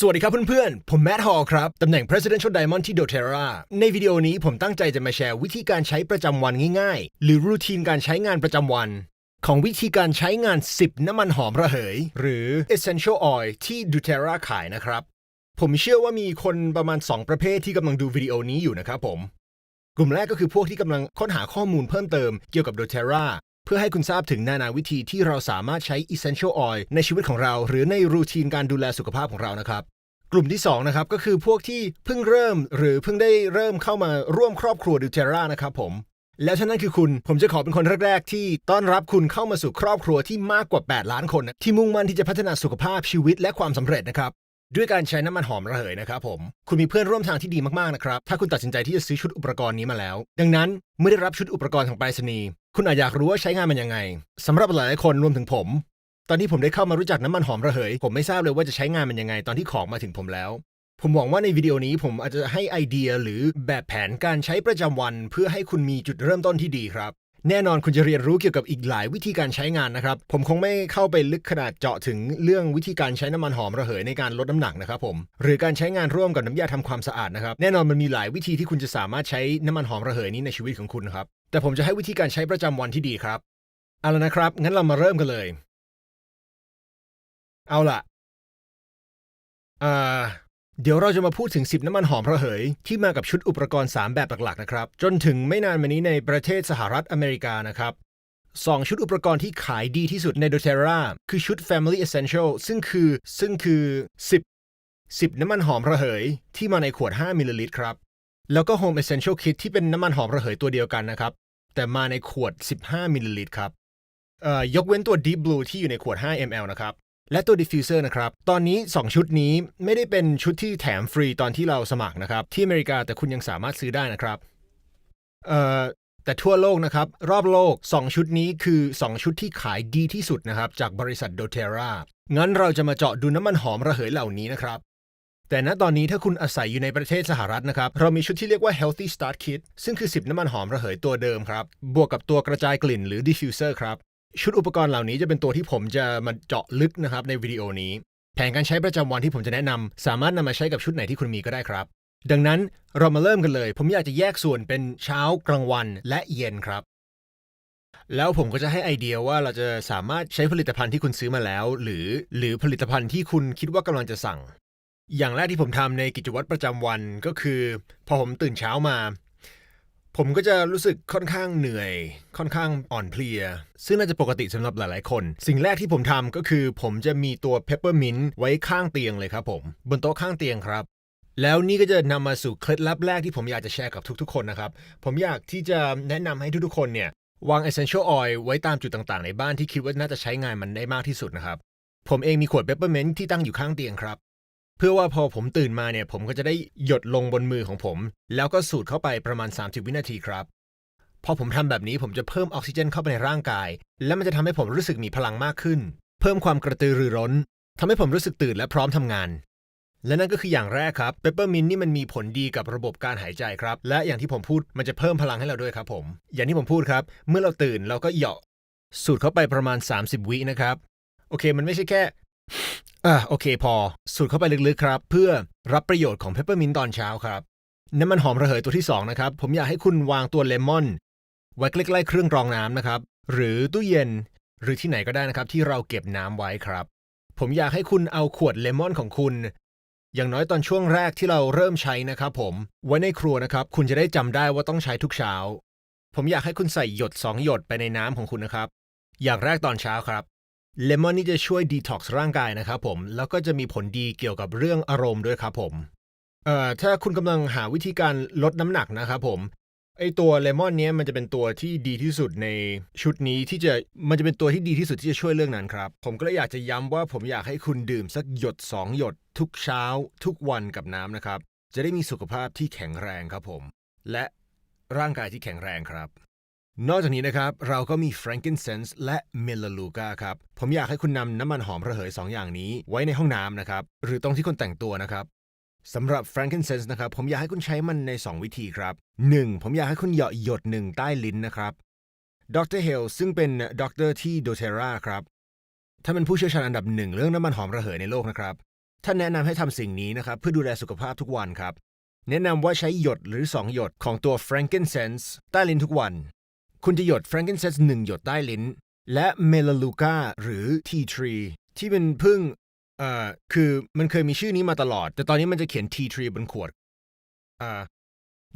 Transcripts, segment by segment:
สวัสดีครับเพื่อนๆ ผมแมทฮอลครับ ตำแหน่ง Presidential Diamond ที่ doTERRA ในวิดีโอนี้ผมตั้งใจจะมาแชร์วิธีการใช้ประจำวันง่ายๆ หรือรูทีนการใช้งานประจำวัน ของวิธีการใช้งาน 10 น้ำมันหอมระเหย หรือ Essential Oil ที่ doTERRA ขายนะครับ ผมเชื่อว่ามีคนประมาณ 2 ประเภทที่กำลังดูวิดีโอนี้อยู่นะครับผม กลุ่มแรกก็คือพวกที่กำลังค้นหาข้อมูลเพิ่มเติมเกี่ยวกับ doTERRA พื่อให้คุณทราบถึงนานาวิธีที่เราสามารถใช้ Essential Oil ในชีวิตของเรา หรือในรูทีนการดูแลสุขภาพของเรานะครับ กลุ่มที่2นะครับก็คือพวกที่เพิ่งเริ่ม หรือเพิ่งได้เริ่มเข้ามาร่วมครอบครัวดูเทรานะครับผมแล้วถ้านั่นคือคุณ ผมจะขอเป็นคนแรก ๆ ที่ต้อนรับคุณเข้ามาสู่ครอบครัวที่มากกว่า 8 ล้านคน ที่มุ่งมั่นที่จะพัฒนาสุขภาพชีวิตและความสำเร็จนะครับ ด้วยการใช้น้ำมันหอมระเหยนะครับผม คุณมีเพื่อนร่วมทางที่ดีมากๆนะครับ ถ้าคุณตัดสินใจที่จะซื้อชุดอุปกรณ์นี้มาแล้ว ดังนั้นเมื่อได้รับชุดอุปกรณ์ทางไปรษณีย์คุณอาจอยากรู้ว่าใช้งานมันยังไงสำหรับหลายๆคนรวมถึงผม ตอนที่ผมได้เข้ามารู้จักน้ำมันหอมระเหย ผมไม่ทราบเลยว่าจะใช้งานมันยังไงตอนที่ของมาถึงผมแล้ว ผมหวังว่าในวิดีโอนี้ผมอาจจะให้ไอเดียหรือแบบแผนการใช้ประจำวัน เพื่อให้คุณมีจุดเริ่มต้นที่ดีครับ แน่นอนคุณจะเรียนรู้เกี่ยวกับอีกหลายวิธีการใช้งานนะครับ ผมคงไม่เข้าไปลึกขนาดเจาะถึงเรื่องวิธีการใช้น้ำมันหอมระเหยในการลดน้ำหนักนะครับผมหรือการใช้งานร่วมกับน้ำยาทำความสะอาดนะครับแน่นอนมันมีหลายวิธีที่คุณจะสามารถใช้น้ำมันหอมระเหยนี้ในชีวิตของคุณครับแต่ผมจะให้วิธีการใช้ประจำวันที่ดีครับเอาละนะครับ งั้นเรามาเริ่มกันเลย เอาล่ะอ่อ เดี๋ยวเราจะมาพูดถึง 10 น้ำมันหอมระเหย ที่มากับชุดอุปกรณ์ 3 แบบหลักๆนะครับ จนถึงไม่นานมานี้ในประเทศสหรัฐอเมริกานะครับ2ชุดอุปกรณ์ที่ขายดีที่สุดใน doTERRA คือชุด Family Essential ซึ่งคือซึ่งคือ 10 10 น้ำมันหอมระเหย ที่มาในขวด 5 มิลลิลิตรครับ แล้วก็ Home Essential Kit ที่เป็นน้ำมันหอมระเหยตัวเดียวกันนะครับ แต่มาในขวด 15 มิลลิลิตรครับยกเว้นตัว Deep Blue ที่อยู่ในขวด 5 ml นะครับ และตัว diffuser นะครับ ตอนนี้ 2 ชุดนี้ไม่ได้เป็นชุดที่แถมฟรีตอนที่เราสมัครนะครับ ที่อเมริกาแต่คุณยังสามารถซื้อได้นะครับเอ่อแต่ทั่วโลกนะครับ รอบโลก 2 ชุดนี้คือ 2 ชุดที่ขายดีที่สุดนะครับ จากบริษัท doTERRA งั้นเราจะมาเจาะดูน้ำมันหอมระเหยเหล่านี้นะครับ แต่ณตอนนี้ถ้าคุณอาศัยอยู่ในประเทศสหรัฐนะครับ เรามีชุดที่เรียกว่า healthy start kit ซึ่งคือ 10 น้ำมันหอมระเหยตัวเดิมครับ บวกกับตัวกระจายกลิ่นหรือ diffuser ครับ ชุดอุปกรณ์เหล่านี้จะเป็นตัวที่ผมจะมาเจาะลึกนะครับในวิดีโอนี้ แผนการใช้ประจำวันที่ผมจะแนะนำสามารถนำมาใช้กับชุดไหนที่คุณมีก็ได้ครับ ดังนั้นเรามาเริ่มกันเลย ผมอยากจะแยกส่วนเป็นเช้ากลางวันและเย็นครับ แล้วผมก็จะให้ไอเดียว่าเราจะสามารถใช้ผลิตภัณฑ์ที่คุณซื้อมาแล้ว หรือหรือผลิตภัณฑ์ที่คุณคิดว่ากำลังจะสั่ง อย่างแรกที่ผมทำในกิจวัตรประจำวันก็คือ พอผมตื่นเช้ามา ผมก็จะรู้สึกค่อนข้างเหนื่อย ค่อนข้างอ่อนเพลีย ซึ่งน่าจะปกติสำหรับหลายๆคน สิ่งแรกที่ผมทำก็คือ ผมจะมีตัวเพปเปอร์มินต์ไว้ข้างเตียงเลยครับผมบนโต๊ะข้างเตียงครับ แล้วนี่ก็จะนำมาสู่เคล็ดลับแรกที่ผมอยากจะแชร์กับทุกๆ คนนะครับ ผมอยากที่จะแนะนำให้ทุกๆ คนเนี่ยวาง essential oil ไว้ตามจุดต่างๆ ในบ้านที่คิดว่าน่าจะใช้งานมันได้มากที่สุดนะครับ ผมเองมีขวดเปปเปอร์มินต์ที่ตั้งอยู่ข้างเตียงครับ เพื่อว่าพอผมตื่นมาเนี่ยผมก็จะได้หยดลงบนมือของผม แล้วก็สูดเข้าไปประมาณ 30 วินาทีครับ พอผมทำแบบนี้ผมจะเพิ่มออกซิเจนเข้าไปในร่างกาย และมันจะทำให้ผมรู้สึกมีพลังมากขึ้น เพิ่มความกระตือรือร้นทำให้ผมรู้สึกตื่นและพร้อมทำงาน และนั่นก็คืออย่างแรกครับเปปเปอร์มินนี่มันมีผลดีกับระบบการหายใจครับ และอย่างที่ผมพูดมันจะเพิ่มพลังให้เราด้วยครับผม อย่างที่ผมพูดครับ เมื่อเราตื่นเราก็เหยาะสูดเข้าไปประมาณ 30 วินะครับโอเค มันไม่ใช่แค่ อะโอเคพอ สูดเข้าไปลึกๆครับ เพื่อรับประโยชน์ของเพปเปอร์มินต์ตอนเช้าครับ น้ำมันหอมระเหยตัวที่ 2 นะครับ ผมอยากให้คุณวางตัวเลมอน ไว้ใกล้ๆเครื่องกรองน้ำนะครับ หรือตู้เย็นหรือที่ไหนก็ได้นะครับ ที่เราเก็บน้ำไว้ครับ ผมอยากให้คุณเอาขวดเลมอนของคุณ อย่างน้อยตอนช่วงแรกที่เราเริ่มใช้นะครับ ผมไว้ในครัวนะครับ คุณจะได้จำได้ว่าต้องใช้ทุกเช้า ผมอยากให้คุณใส่หยด 2 หยดไปในน้ำของคุณนะครับ อย่างแรกตอนเช้าครับ เลมอนนี่จะช่วยดีท็อกซ์ร่างกายนะครับผม แล้วก็จะมีผลดีเกี่ยวกับเรื่องอารมณ์ด้วยครับผม เอ่อ ถ้าคุณกำลังหาวิธีการลดน้ำหนักนะครับผม ไอตัวเลมอนเนี้ยมันจะเป็นตัวที่ดีที่สุดในชุดนี้ที่จะมันจะเป็นตัวที่ดีที่สุดที่จะช่วยเรื่องนั้นครับ ผมก็เลยอยากจะย้ำว่าผมอยากให้คุณดื่มสักหยด 2 หยด ทุกเช้า ทุกวันกับน้ำนะครับ จะได้มีสุขภาพที่แข็งแรงครับผม และร่างกายที่แข็งแรงครับ นอกจากนี้นะครับ เราก็มี frankincense และ melaleuca ครับ ผมอยากให้คุณนำน้ำมันหอมระเหย 2 อย่างนี้ ไว้ในห้องน้ำนะครับ หรือตรงที่คุณแต่งตัวนะครับสำหรับ frankincense นะครับ ผมอยากให้คุณใช้มันใน 2 วิธีครับ 1. ผมอยากให้คุณเหยาะหยดหนึ่งใต้ลิ้นนะครับดรเฮลซึ่งเป็นด็อกเตอร์ที่ doTERRA ครับท่านเป็นผู้เชี่ยวชาญอันดับหนึ่งเรื่องน้ำมันหอมระเหยในโลกนะครับท่านแนะนำให้ทำสิ่งนี้นะครับเพื่อดูแลสุขภาพทุกวันครับแนะนำว่าใช้หยดหรือ 2 หยดของตัว frankincense ใต้ลิ้นทุกวัน คุณจะหยด frankincense 1หยดใต้ลิ้น และ melaleuca หรือ tea tree ที่เป็นพึ่งเอ่อคือมันเคยมีชื่อนี้มาตลอด แต่ตอนนี้มันจะเขียน tea tree บนขวดอ่า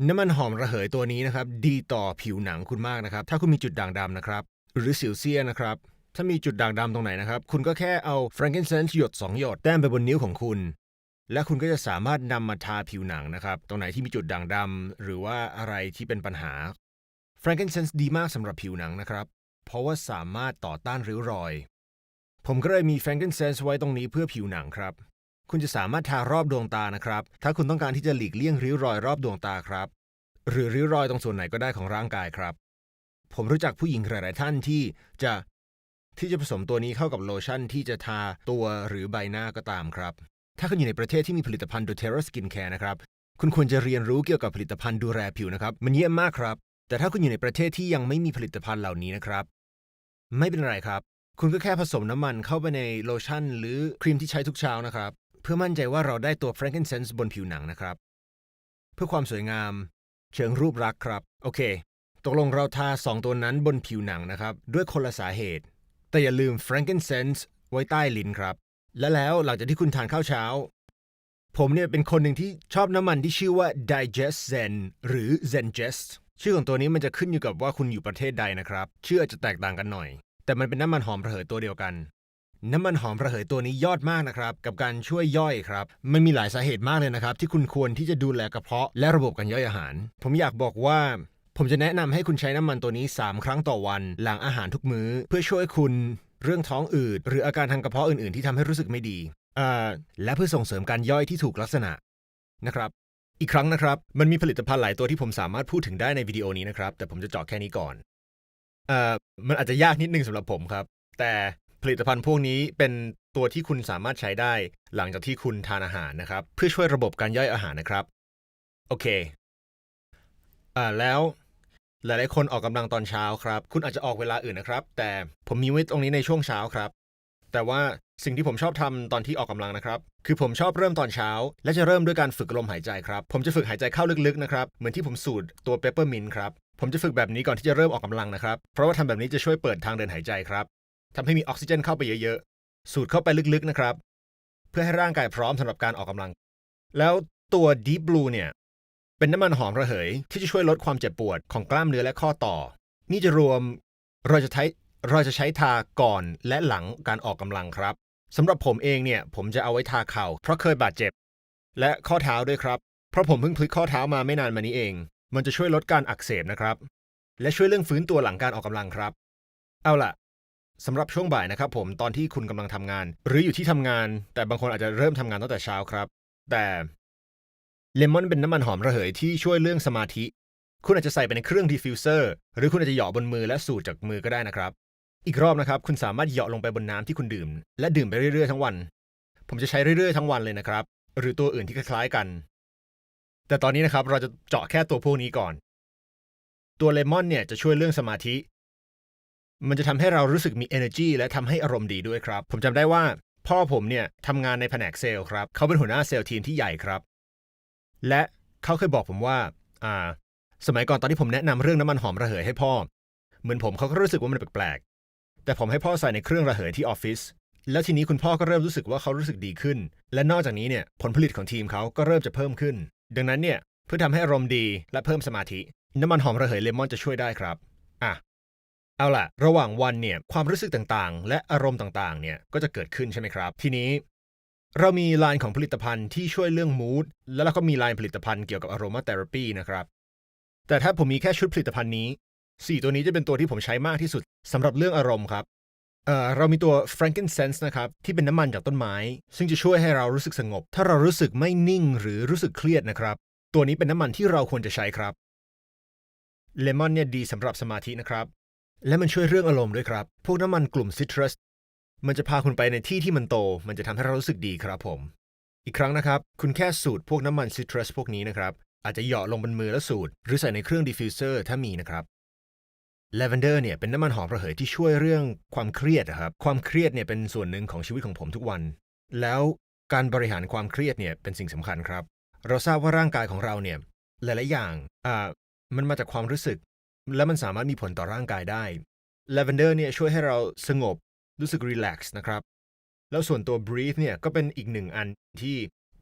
น้ำมันหอมระเหยตัวนี้นะครับ ดีต่อผิวหนังคุณมากนะครับ ถ้าคุณมีจุดด่างดำนะครับ หรือสิวเซียนนะครับ ถ้ามีจุดด่างดำตรงไหนนะครับ คุณก็แค่เอา frankincense หยด2หยดแต้มไปบนนิ้วของคุณ และคุณก็จะสามารถนำมาทาผิวหนังนะครับ ตรงไหนที่มีจุดด่างดำหรือว่าอะไรที่เป็นปัญหา frankincense ดีมากสำหรับผิวหนังนะครับ เพราะว่าสามารถต่อต้านริ้วรอย ผมก็เลยมี frankincense ไว้ตรงนี้เพื่อผิวหนังครับ คุณจะสามารถทารอบดวงตานะครับ ถ้าคุณต้องการที่จะหลีกเลี่ยงริ้วรอยรอบดวงตาครับ หรือริ้วรอยตรงส่วนไหนก็ได้ของร่างกายครับ ผมรู้จักผู้หญิงหลาย ๆ ท่านที่จะที่จะผสมตัวนี้เข้ากับโลชั่นที่จะทาตัวหรือใบหน้าก็ตามครับ ถ้าคุณอยู่ในประเทศที่มีผลิตภัณฑ์ doTERRA Skin Care นะครับ คุณควรจะเรียนรู้เกี่ยวกับผลิตภัณฑ์ดูแลผิวนะครับ มันเยี่ยมมากครับ แต่ถ้าคุณอยู่ในประเทศที่ยังไม่มีผลิตภัณฑ์เหล่านี้นะครับ ไม่เป็นไรครับ คุณก็แค่ผสมน้ำมันเข้าไปในโลชั่น หรือครีมที่ใช้ทุกเช้านะครับ เพื่อมั่นใจว่าเราได้ตัว frankincense บนผิวหนังนะครับ เพื่อความสวยงาม เชิงรูปลักครับ โอเค ตกลงเราทา 2 ตัวนั้นบนผิวหนังนะครับ ด้วยคนละสาเหตุ แต่อย่าลืม frankincense ไว้ใต้ลิ้นครับ และแล้วหลังจากที่คุณทานข้าวเช้า ผมเนี่ยเป็นคนหนึ่งที่ชอบน้ำมันที่ชื่อว่า digest zen หรือ zengest ชื่อของตัวนี้มันจะขึ้นอยู่กับว่าคุณอยู่ประเทศใดนะครับ ชื่ออาจจะแตกต่างกันหน่อย แต่มันเป็นน้ำมันหอมระเหยตัวเดียวกัน น้ำมันหอมระเหยตัวนี้ยอดมากนะครับ กับการช่วยย่อยครับ มันมีหลายสาเหตุมากเลยนะครับ ที่คุณควรที่จะดูแลกระเพาะและระบบการย่อยอาหาร ผมอยากบอกว่าผมจะแนะนำให้คุณใช้น้ำมันตัวนี้ 3 ครั้งต่อวัน หลังอาหารทุกมื้อ เพื่อช่วยคุณเรื่องท้องอืด หรืออาการทางกระเพาะอื่นๆ ที่ทำให้รู้สึกไม่ดี และเพื่อส่งเสริมการย่อยที่ถูกลักษณะนะครับ อีกครั้งนะครับ มันมีผลิตภัณฑ์หลายตัวที่ผมสามารถพูดถึงได้ในวิดีโอนี้นะครับ แต่ผมจะเจาะแค่นี้ก่อนเอ่อมันอาจจะยากนิดนึงสำหรับผมครับ แต่ผลิตภัณฑ์พวกนี้เป็นตัวที่คุณสามารถใช้ได้ หลังจากที่คุณทานอาหารนะครับ เพื่อช่วยระบบการย่อยอาหารนะครับ โอเคอ่าแล้วหลายๆคนออกกำลังตอนเช้าครับ คุณอาจจะออกเวลาอื่นนะครับ แต่ผมมีไว้ตรงนี้ในช่วงเช้าครับ แต่ว่า สิ่งที่ผมชอบทำตอนที่ออกกำลังนะครับ คือผมชอบเริ่มตอนเช้า และจะเริ่มด้วยการฝึกลมหายใจครับ ผมจะฝึกหายใจเข้าลึกๆนะครับ เหมือนที่ผมสูดตัวเปปเปอร์มินครับ ผมจะฝึกแบบนี้ก่อนที่จะเริ่มออกกำลังนะครับ เพราะว่าทำแบบนี้จะช่วยเปิดทางเดินหายใจครับทำให้มีออกซิเจนเข้าไปเยอะๆ สูดเข้าไปลึกๆนะครับ เพื่อให้ร่างกายพร้อมสำหรับการออกกำลัง แล้วตัว Deep Blue เนี่ย เป็นน้ำมันหอมระเหย ที่จะช่วยลดความเจ็บปวดของกล้ามเนื้อและข้อต่อ นี่จะรวมเราจะใช้เราจะใช้ทาก่อนและหลังการออกกำลังครับ สำหรับผมเองเนี่ย ผมจะเอาไว้ทาเข่า เพราะเคยบาดเจ็บ และข้อเท้าด้วยครับ เพราะผมเพิ่งพลิกข้อเท้ามาไม่นานมานี้เอง มันจะช่วยลดการอักเสบนะครับ และช่วยเรื่องฟื้นตัวหลังการออกกำลังครับ เอาล่ะสำหรับช่วงบ่ายนะครับผมตอนที่คุณกำลังทำงาน หรืออยู่ที่ทำงาน แต่บางคนอาจจะเริ่มทำงานตั้งแต่เช้าครับ แต่เลมอนเป็นน้ำมันหอมระเหยที่ช่วยเรื่องสมาธิ คุณอาจจะใส่ไปในเครื่องดิฟฟิวเซอร์หรือคุณอาจจะหยาะบนมือและสูดจากมือก็ได้นะครับ อีกรอบนะครับ คุณสามารถเหยาะลงไปบนน้ำที่คุณดื่ม และดื่มไปเรื่อยๆทั้งวัน ผมจะใช้เรื่อยๆทั้งวันเลยนะครับ หรือตัวอื่นที่คล้ายๆกัน แต่ตอนนี้นะครับเราจะเจาะแค่ตัวพวกนี้ก่อน ตัวเลมอนเนี่ยจะช่วยเรื่องสมาธิ มันจะทำให้เรารู้สึกมี energy และทำให้อารมณ์ดีด้วยครับ ผมจำได้ว่า พ่อผมเนี่ยทำงานในแผนกเซลล์ครับ เขาเป็นหัวหน้าเซลล์ทีมที่ใหญ่ครับ และเขาเคยบอกผมว่า อ่า สมัยก่อนตอนที่ผมแนะนำเรื่องน้ำมันหอมระเหยให้พ่อ เหมือนผมเขาก็รู้สึกว่ามันแปลก แต่ผมให้พ่อใส่ในเครื่องระเหยที่ออฟฟิศแล้วทีนี้คุณพ่อก็เริ่มรู้สึกว่าเขารู้สึกดีขึ้น และนอกจากนี้เนี่ยผลผลิตของทีมเขาก็เริ่มจะเพิ่มขึ้น ดังนั้นเนี่ยเพื่อทำให้อารมณ์ดีและเพิ่มสมาธิ น้ำมันหอมระเหยเลมอนจะช่วยได้ครับอะเอาล่ะ ระหว่างวันเนี่ยความรู้สึกต่างๆ และอารมณ์ต่างๆเนี่ยก็จะเกิดขึ้นใช่ไหมครับ ทีนี้ เรามีไลน์ของผลิตภัณฑ์ที่ช่วยเรื่องมูดแล้วเราก็มีไลน์ผลิตภัณฑ์เกี่ยวกับอารมาเทอราปีนะครับแต่ถ้าผมมีแค่ชุดผลิตภัณฑ์นี้ 4 ตัวนี้จะเป็นตัวที่ผมใช้มากที่สุดสำหรับเรื่องอารมณ์ครับเอ่อเรามีตัว frankincense นะครับ ที่เป็นน้ำมันจากต้นไม้ ซึ่งจะช่วยให้เรารู้สึกสงบ ถ้าเรารู้สึกไม่นิ่งหรือรู้สึกเครียดนะครับ ตัวนี้เป็นน้ำมันที่เราควรจะใช้ครับเลมอนเนี่ยดีสำหรับสมาธินะครับ และมันช่วยเรื่องอารมณ์ด้วยครับ พวกน้ำมันกลุ่มซิตรัสมันจะพาคุณไปในที่ที่มันโต มันจะทำให้เรารู้สึกดีครับผม อีกครั้งนะครับ คุณแค่สูดพวกน้ำมันซิตรัสพวกนี้นะครับอาจจะเหยาะลงบนมือแล้วสูดหรือใส่ในเครื่องดิฟฟิวเซอร์ถ้ามีนะครับ ลาเวนเดอร์เนี่ยเป็นน้ำมันหอมระเหยที่ช่วยเรื่องความเครียดครับความเครียดเนี่ยเป็นส่วนหนึ่งของชีวิตของผมทุกวัน แล้วการบริหารความเครียดเนี่ยเป็นสิ่งสำคัญครับ เราทราบว่าร่างกายของเราเนี่ยหลาย ๆ อย่างอ่ามันมาจากความรู้สึก และมันสามารถมีผลต่อร่างกายได้ Lavender เนี่ยช่วยให้เราสงบรู้สึกรีแลกซ์นะครับ แล้วส่วนตัว breathe เนี่ยก็เป็นอีกหนึ่งอันที่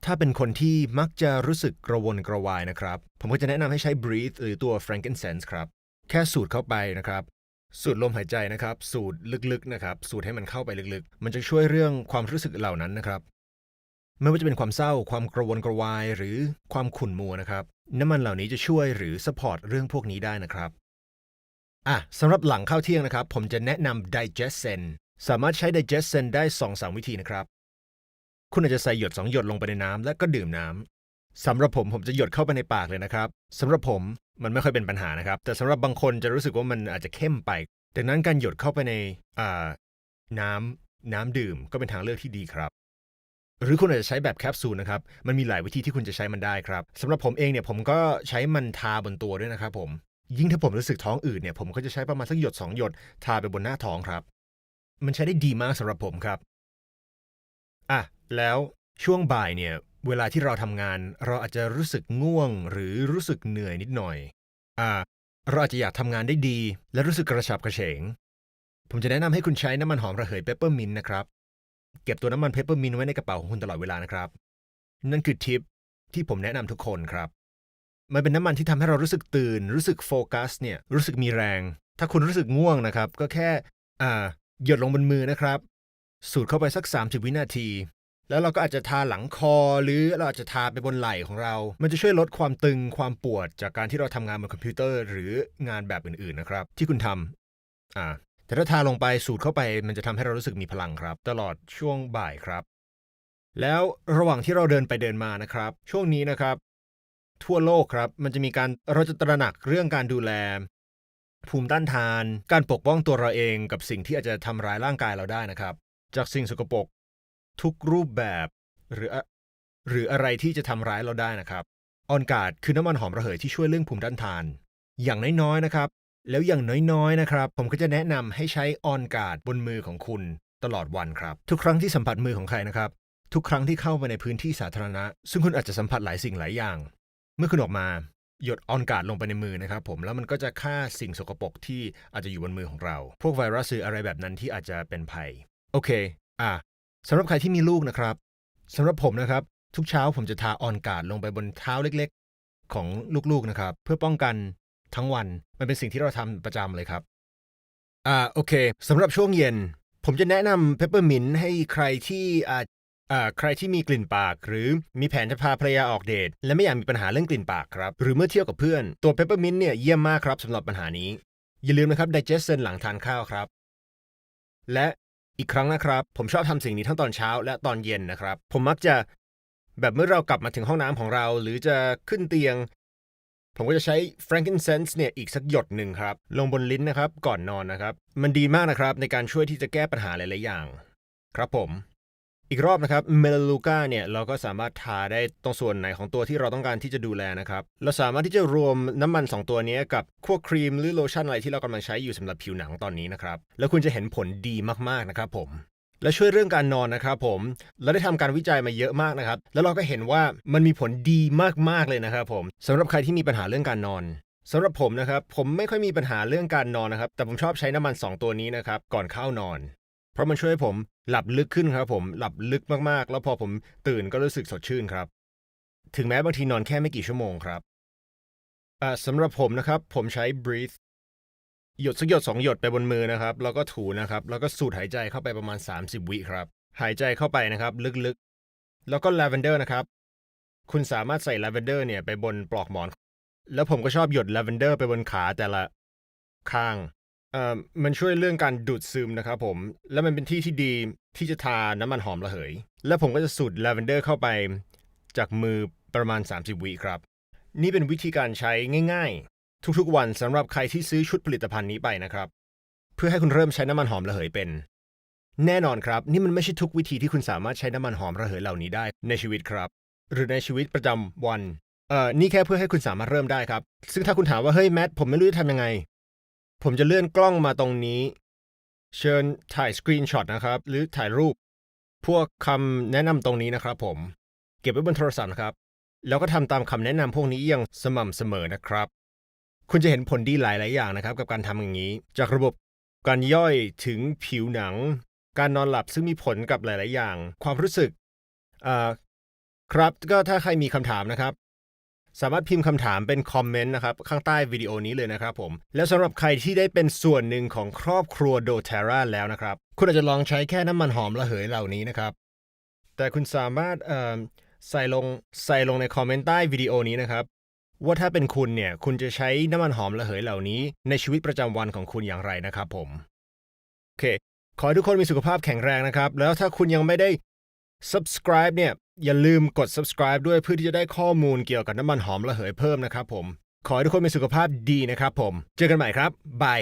ถ้าเป็นคนที่มักจะรู้สึกกระวนกระวายนะครับ ผมก็จะแนะนำให้ใช้ breathe หรือตัว frankincense ครับ แค่สูดเข้าไปนะครับ สูดลมหายใจนะครับ สูดลึกๆนะครับ สูดให้มันเข้าไปลึกๆ มันจะช่วยเรื่องความรู้สึกเหล่านั้นนะครับ ไม่ว่าจะเป็นความเศร้า ความกระวนกระวาย หรือความขุ่นมัวนะครับ น้ำมันเหล่านี้จะช่วยหรือ support เรื่องพวกนี้ได้นะครับอะสำหรับหลังข้าวเที่ยงนะครับ ผมจะแนะนำ Digesten สามารถใช้ Digesten ได้2-3วิธีนะครับ คุณอาจจะใส่หยด 2 หยดลงไปในน้ำและก็ดื่มน้ำสำหรับผมผมจะหยดเข้าไปในปากเลยนะครับสำหรับผม มันไม่ค่อยเป็นปัญหานะครับ แต่สำหรับบางคนจะรู้สึกว่ามันอาจจะเข้มไป ดังนั้นการหยดเข้าไปในอ่าน้ำน้ำดื่มก็เป็นทางเลือกที่ดีครับ หรือคุณอาจจะใช้แบบแคปซูลนะครับ มันมีหลายวิธีที่คุณจะใช้มันได้ครับสำหรับผมเองเนี่ยผมก็ใช้มันทาบนตัวด้วยนะครับผม ยิ่งถ้าผมรู้สึกท้องอืดเนี่ยผมก็จะใช้ประมาณสักหยด 2 หยดทาไปบนหน้าท้องครับ มันใช้ได้ดีมากสำหรับผมครับอะแล้วช่วงบ่ายเนี่ย เวลาที่เราทำงาน เราอาจจะรู้สึกง่วง หรือรู้สึกเหนื่อยนิดหน่อย อ่า เราอาจจะอยากทำงานได้ดี และรู้สึกกระฉับกระเฉง ผมจะแนะนำให้คุณใช้น้ำมันหอมระเหยเปปเปอร์มินนะครับ เก็บตัวน้ำมันเปปเปอร์มินไว้ในกระเป๋าของคุณตลอดเวลานะครับ นั่นคือทิปที่ผมแนะนำทุกคนครับ มันเป็นน้ำมันที่ทำให้เรารู้สึกตื่น รู้สึกโฟกัส เนี่ย รู้สึกมีแรง ถ้าคุณรู้สึกง่วงนะครับ ก็แค่ อ่า หยดลงบนมือนะครับ สูดเข้าไปสัก 30 วินาที แล้วเราก็อาจจะทาหลังคอหรือเราอาจจะทาไปบนไหล่ของเรา มันจะช่วยลดความตึงความปวดจากการที่เราทำงานบนคอมพิวเตอร์ หรืองานแบบอื่นๆนะครับ ที่คุณทำอ่าแต่ถ้าทาลงไปสูดเข้าไปมันจะทำให้เรารู้สึกมีพลังครับ ตลอดช่วงบ่ายครับ แล้วระหว่างที่เราเดินไปเดินมานะครับ ช่วงนี้นะครับ ทั่วโลกครับ มันจะมีการเราจะตระหนักเรื่องการดูแล ภูมิต้านทาน การปกป้องตัวเราเองกับสิ่งที่อาจจะทำร้ายร่างกายเราได้นะครับ จากสิ่งสกปรก ทุกรูปแบบหรือหรืออะไรที่จะทำร้ายเราได้นะครับออนกาดคือน้ำมันหอมระเหยที่ช่วยเรื่องภูมิต้านทาน อย่างน้อยๆนะครับ แล้วอย่างน้อยๆนะครับ ผมก็จะแนะนำให้ใช้ออนกาดบนมือของคุณตลอดวันครับ ทุกครั้งที่สัมผัสมือของใครนะครับ ทุกครั้งที่เข้าไปในพื้นที่สาธารณะ ซึ่งคุณอาจจะสัมผัสหลายสิ่งหลายอย่าง เมื่อคุณออกมาหยดออนการ์ดลงไปในมือนะครับผมแล้วมันก็จะฆ่าสิ่งสกปรกที่อาจจะอยู่บนมือของเรา พวกไวรัสหรืออะไรแบบนั้นที่อาจจะเป็นภัย โอเค อะ สำหรับใครที่มีลูกนะครับสำหรับผมนะครับ ทุกเช้าผมจะทาออนการ์ดลงไปบนเท้าเล็กๆ ของลูกๆนะครับ เพื่อป้องกันทั้งวันมันเป็นสิ่งที่เราทำประจำเลยครับ อ่าโอเคสำหรับช่วงเย็น ผมจะแนะนำเปปเปอร์มินให้ใครที่อ่าอ่าใครที่มีกลิ่นปาก หรือมีแผนจะพาภรรยาออกเดทและไม่อยากมีปัญหาเรื่องกลิ่นปากครับ หรือเมื่อเที่ยวกับเพื่อนตัวเปปเปอร์มินเนี่ยเยี่ยมมากครับสำหรับปัญหานี้ อย่าลืมนะครับ digestion หลังทานข้าวครับ และ อีกครั้งนะครับ ผมชอบทำสิ่งนี้ทั้งตอนเช้าและตอนเย็นนะครับ ผมมักจะแบบเมื่อเรากลับมาถึงห้องน้ำของเรา หรือจะขึ้นเตียง ผมก็จะใช้ frankincense เนี่ยอีกสักหยดหนึ่งครับ ลงบนลิ้นนะครับ ก่อนนอนนะครับ มันดีมากนะครับในการช่วยที่จะแก้ปัญหาหลาย ๆ อย่าง ครับผม อีกรอบนะครับเมลลูกาเนี่ยเราก็สามารถทาได้ตรงส่วนไหนของตัวที่เราต้องการที่จะดูแลนะครับเราสามารถที่จะรวมน้ำมัน 2 ตัวนี้กับพวกครีมหรือโลชั่นอะไรที่เรากำลังใช้อยู่สำหรับผิวหนังตอนนี้นะครับแล้วคุณจะเห็นผลดีมากๆนะครับผมและช่วยเรื่องการนอนนะครับผมเราได้ทำการวิจัยมาเยอะมากนะครับ แล้วเราก็เห็นว่ามันมีผลดีมากๆเลยนะครับผมสำหรับใครที่มีปัญหาเรื่องการนอนสำหรับผมนะครับผมไม่ค่อยมีปัญหาเรื่องการนอนนะครับ แต่ผมชอบใช้น้ำมัน 2 ตัวนี้นะครับก่อนเข้านอน ราะมันช่วยให้ผมหลับลึกขึ้นครับผมหลับลึกมากๆ แล้วพอผมตื่นก็รู้สึกสดชื่นครับ ถึงแม้บางทีนอนแค่ไม่กี่ชั่วโมงครับสำหรับผมนะครับ ผมใช้ breathe หยดสักหยดสองหยดไปบนมือนะครับ แล้วก็ถูนะครับ แล้วก็สูดหายใจเข้าไปประมาณ 30 วิครับ หายใจเข้าไปนะครับ ลึกๆ แล้วก็ lavender นะครับ คุณสามารถใส่ lavender เนี่ยไปบนปลอกหมอน แล้วผมก็ชอบหยด lavender ไปบนขาแต่ละข้าง มันช่วยเรื่องการดูดซึมนะครับผม แล้วมันเป็นที่ที่ดีที่จะทาน้ำมันหอมระเหย แล้วผมก็จะสูดลาเวนเดอร์เข้าไปจากมือประมาณ 30 วิครับ นี่เป็นวิธีการใช้ง่ายๆ ทุกๆวันสำหรับใครที่ซื้อชุดผลิตภัณฑ์นี้ไปนะครับ เพื่อให้คุณเริ่มใช้น้ำมันหอมระเหยเป็น แน่นอนครับ นี่มันไม่ใช่ทุกวิธีที่คุณสามารถใช้น้ำมันหอมระเหยเหล่านี้ได้ในชีวิตครับ หรือในชีวิตประจำวันเอ่อนี่แค่เพื่อให้คุณสามารถเริ่มได้ครับ ซึ่งถ้าคุณถามว่าเฮ้ยแมทผมไม่รู้จะทำยังไง ผมจะเลื่อนกล้องมาตรงนี้ เชิญถ่ายสกรีนช็อตนะครับ หรือถ่ายรูป พวกคำแนะนำตรงนี้นะครับผม เก็บไว้บนโทรศัพท์นะครับ แล้วก็ทำตามคำแนะนำพวกนี้อย่างสม่ำเสมอนะครับ คุณจะเห็นผลดีหลาย ๆ อย่างนะครับ กับการทำอย่างนี้ จากระบบการย่อยถึงผิวหนัง การนอนหลับซึ่งมีผลกับหลาย ๆ อย่าง ความรู้สึกอ่าครับก็ถ้าใครมีคำถามนะครับ สามารถพิมพ์คำถามเป็นคอมเมนต์นะครับ ข้างใต้วิดีโอนี้เลยนะครับผม แล้วสำหรับใครที่ได้เป็นส่วนหนึ่งของครอบครัวโดเทราแล้วนะครับ คุณอาจจะลองใช้แค่น้ำมันหอมระเหยเหล่านี้นะครับ แต่คุณสามารถใส่ลงใส่ลงในคอมเมนต์ใต้วิดีโอนี้นะครับ ว่าถ้าเป็นคุณเนี่ย คุณจะใช้น้ำมันหอมระเหยเหล่านี้ ในชีวิตประจำวันของคุณอย่างไรนะครับผม โอเค ขอให้ทุกคนมีสุขภาพแข็งแรงนะครับ แล้วถ้าคุณยังไม่ได้ subscribe เนี่ย อย่าลืมกด subscribe ด้วยเพื่อที่จะได้ข้อมูลเกี่ยวกับน้ำมันหอมระเหยเพิ่มนะครับผม ขอให้ทุกคนมีสุขภาพดีนะครับผม เจอกันใหม่ครับบาย